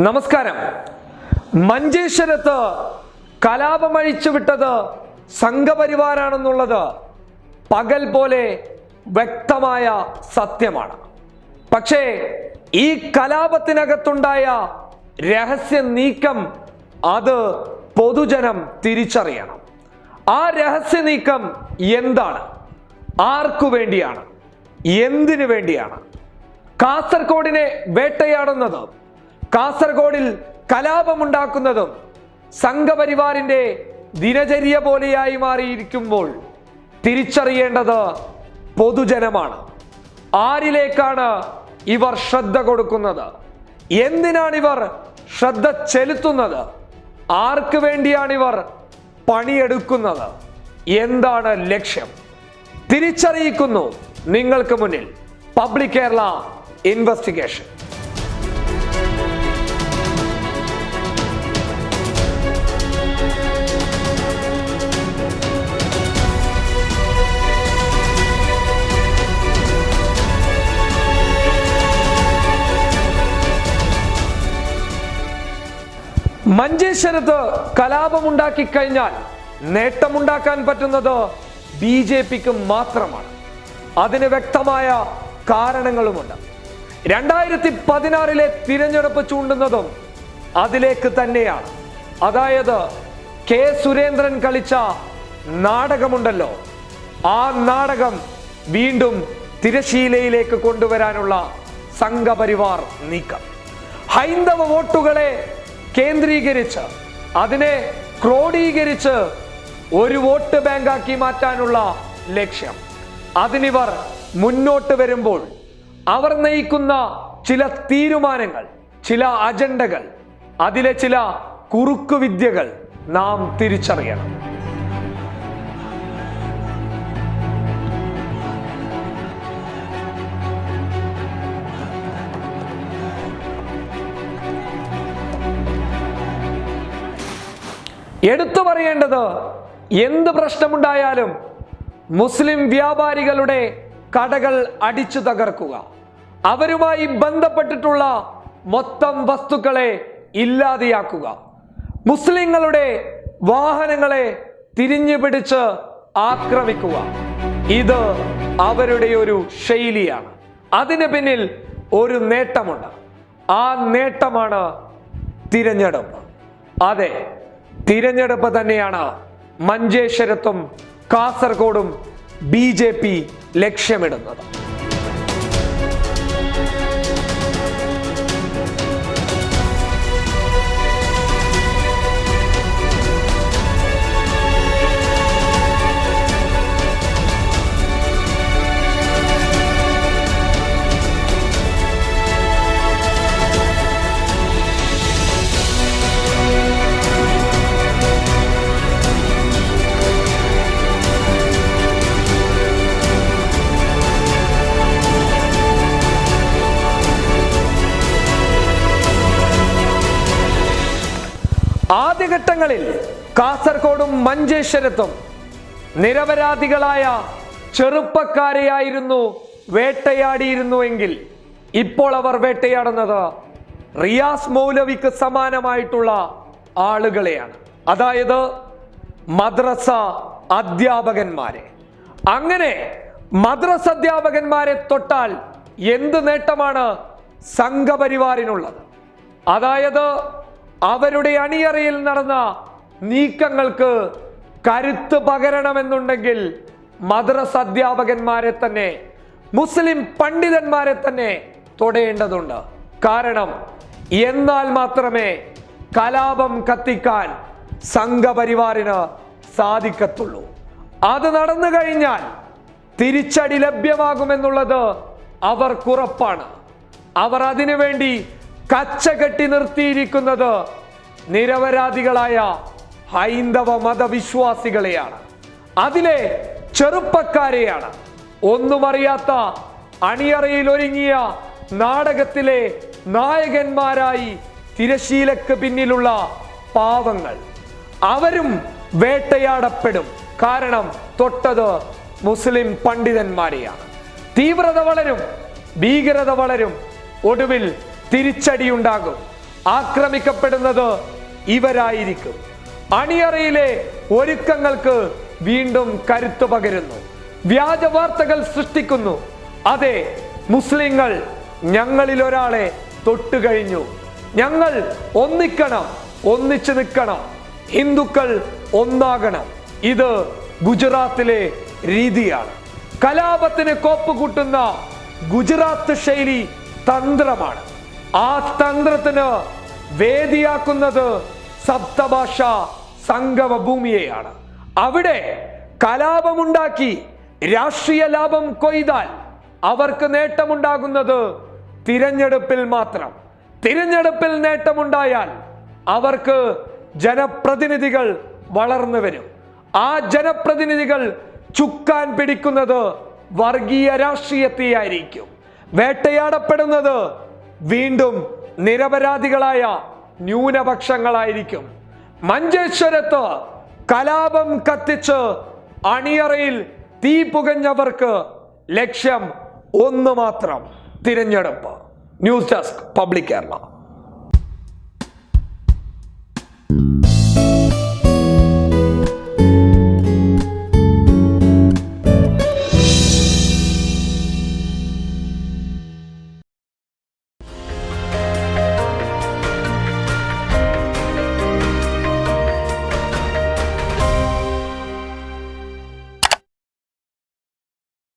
നമസ്കാരം. മഞ്ചേശ്വരത്ത് കലാപമഴിച്ചു വിട്ടത് സംഘപരിവാരാണെന്നുള്ളത് പകൽ പോലെ വ്യക്തമായ സത്യമാണ്. പക്ഷേ ഈ കലാപത്തിനകത്തുണ്ടായ രഹസ്യ നീക്കം അത് പൊതുജനം തിരിച്ചറിയണം. ആ രഹസ്യ നീക്കം എന്താണ്? ആർക്കു വേണ്ടിയാണ്? എന്തിനു വേണ്ടിയാണ്? കാസർഗോഡിനെ വേട്ടയാടുന്നതും കാസർഗോഡിൽ കലാപമുണ്ടാക്കുന്നതും സംഘപരിവാറിന്റെ ദിനചര്യ പോലെയായി മാറിയിരിക്കുമ്പോൾ തിരിച്ചറിയേണ്ടത് പൊതുജനമാണ്. ആരിലേക്കാണ് ഇവർ ശ്രദ്ധ കൊടുക്കുന്നത്? എന്തിനാണ് ഇവർ ശ്രദ്ധ ചെലുത്തുന്നത്? ആർക്ക് വേണ്ടിയാണ് ഇവർ പണിയെടുക്കുന്നത്? എന്താണ് ലക്ഷ്യം? തിരിച്ചറിയിക്കുന്നു നിങ്ങൾക്ക് മുന്നിൽ. Public Kerala investigation. മഞ്ചേശ്വരത്ത് കലാപമുണ്ടാക്കി കഴിഞ്ഞാൽ നേട്ടമുണ്ടാക്കാൻ പറ്റുന്നത് ബി ജെ പിക്ക് മാത്രമാണ്. അതിന് വ്യക്തമായ കാരണങ്ങളുമുണ്ട്. രണ്ടായിരത്തി പതിനാറിലെ തിരഞ്ഞെടുപ്പ് ചൂണ്ടുന്നതും അതിലേക്ക് തന്നെയാണ്. അതായത് കെ സുരേന്ദ്രൻ കളിച്ച നാടകമുണ്ടല്ലോ. ആ നാടകം വീണ്ടും തിരശീലയിലേക്ക് കൊണ്ടുവരാനുള്ള സംഘപരിവാർ നീക്കം. ഹൈന്ദവ വോട്ടുകളെ കേന്ദ്രീകരിച്ച് അതിനെ ക്രോഡീകരിച്ച് ഒരു വോട്ട് ബാങ്കാക്കി മാറ്റാനുള്ള ലക്ഷ്യം. അതിനിവർ മുന്നോട്ട് വരുമ്പോൾ അവർ നയിക്കുന്ന ചില തീരുമാനങ്ങൾ ചില അജണ്ടകൾ അതിലെ ചില കുറുക്കുവിദ്യകൾ നാം തിരിച്ചറിയണം. എടുത്തു പറയേണ്ടത് എന്ത് പ്രശ്നമുണ്ടായാലും മുസ്ലിം വ്യാപാരികളുടെ കടകൾ അടിച്ചു തകർക്കുക. അവരുമായി ബന്ധപ്പെട്ടിട്ടുള്ള മൊത്തം വസ്തുക്കളെ ഇല്ലാതെയാക്കുക. മുസ്ലിങ്ങളുടെ വാഹനങ്ങളെ തിരിഞ്ഞു പിടിച്ച് ആക്രമിക്കുക. ഇത് അവരുടെ ഒരു ശൈലിയാണ്. അതിന് പിന്നിൽ ഒരു നേട്ടമുണ്ട്. ആ നേട്ടമാണ് തിരഞ്ഞെടുപ്പ്. അതെ തിരഞ്ഞെടുപ്പ് തന്നെയാണ് മഞ്ചേശ്വരത്തും കാസർഗോഡും ബി ലക്ഷ്യമിടുന്നത്. ആദ്യഘട്ടങ്ങളിൽ കാസർഗോഡും മഞ്ചേശ്വരത്തും നിരപരാധികളായ ചെറുപ്പക്കാരെയായിരുന്നു വേട്ടയാടിയിരുന്നുവെങ്കിൽ ഇപ്പോൾ അവർ വേട്ടയാടുന്നത് റിയാസ് മൗലവിക്ക് സമാനമായിട്ടുള്ള ആളുകളെയാണ്. അതായത് മദ്രസ അധ്യാപകന്മാരെ. അങ്ങനെ മദ്രസ അധ്യാപകന്മാരെ തൊട്ടാൽ എന്ത് നേട്ടമാണ് സംഘപരിവാറിനുള്ളത്? അതായത് അവരുടെ അണിയറയിൽ നടന്ന നീക്കങ്ങൾക്ക് കരുത്ത് പകരണമെന്നുണ്ടെങ്കിൽ മദ്രസ അധ്യാപകന്മാരെ തന്നെ മുസ്ലിം പണ്ഡിതന്മാരെ തന്നെ തൊടേണ്ടതുണ്ട്. കാരണം എന്നാൽ മാത്രമേ കലാപം കത്തിക്കാൻ സംഘപരിവാറിന് സാധിക്കത്തുള്ളൂ. അത് നടന്നു കഴിഞ്ഞാൽ തിരിച്ചടി ലഭ്യമാകുമെന്നുള്ളത് അവർക്കുറപ്പാണ്. അവർ അതിനുവേണ്ടി കച്ചകെട്ടി നിർത്തിയിരിക്കുന്നത് നിരപരാധികളായ ഹൈന്ദവ മതവിശ്വാസികളെയാണ്. അതിലെ ചെറുപ്പക്കാരെയാണ്. ഒന്നും അറിയാത്ത അണിയറയിൽ ഒരുങ്ങിയ നാടകത്തിലെ നായകന്മാരായി തിരശീലക്ക് പിന്നിലുള്ള പാവങ്ങൾ. അവരും വേട്ടയാടപ്പെടും. കാരണം തൊട്ടത് മുസ്ലിം പണ്ഡിതന്മാരെയാണ്. തീവ്രത വളരും ഭീകരത വളരും. ഒടുവിൽ തിരിച്ചടിയുണ്ടാകും. ആക്രമിക്കപ്പെടുന്നത് ഇവരായിരിക്കും. അണിയറയിലെ ഒരുക്കങ്ങൾക്ക് വീണ്ടും കരുത്തു പകരുന്നു. വ്യാജ വാർത്തകൾ സൃഷ്ടിക്കുന്നു. അതെ മുസ്ലിങ്ങൾ ഞങ്ങളിൽ ഒരാളെ തൊട്ടുകഴിഞ്ഞു ഞങ്ങൾ ഒന്നിക്കണം ഒന്നിച്ചു നിൽക്കണം. ഹിന്ദുക്കൾ ഒന്നാകണം. ഇത് ഗുജറാത്തിലെ രീതിയാണ്. കലാപത്തിന് കോപ്പ് കൂട്ടുന്ന ഗുജറാത്ത് ശൈലി തന്ത്രമാണ്. ആ തന്ത്രത്തിന് വേദിയാക്കുന്നത് സപ്തഭാഷ സംഗമ ഭൂമിയെയാണ് അവിടെ കലാപമുണ്ടാക്കി രാഷ്ട്രീയ ലാഭം കൊയ്താൽ അവർക്ക് നേട്ടമുണ്ടാകുന്നത് തിരഞ്ഞെടുപ്പിൽ മാത്രം. തിരഞ്ഞെടുപ്പിൽ നേട്ടമുണ്ടായാൽ അവർക്ക് ജനപ്രതിനിധികൾ വളർന്നു വരും. ആ ജനപ്രതിനിധികൾ ചുക്കാൻ പിടിക്കുന്നത് വർഗീയ രാഷ്ട്രീയത്തെയായിരിക്കും. വേട്ടയാടപ്പെടുന്നത് വീണ്ടും നിരപരാധികളായ ന്യൂനപക്ഷങ്ങളായിരിക്കും. മഞ്ചേശ്വരത്ത് കലാപം കത്തിച്ച് അണിയറയിൽ തീ പുകഞ്ഞവർക്ക് ലക്ഷ്യം ഒന്ന് മാത്രം. തിരഞ്ഞെടുപ്പ്. News desk public Kerala.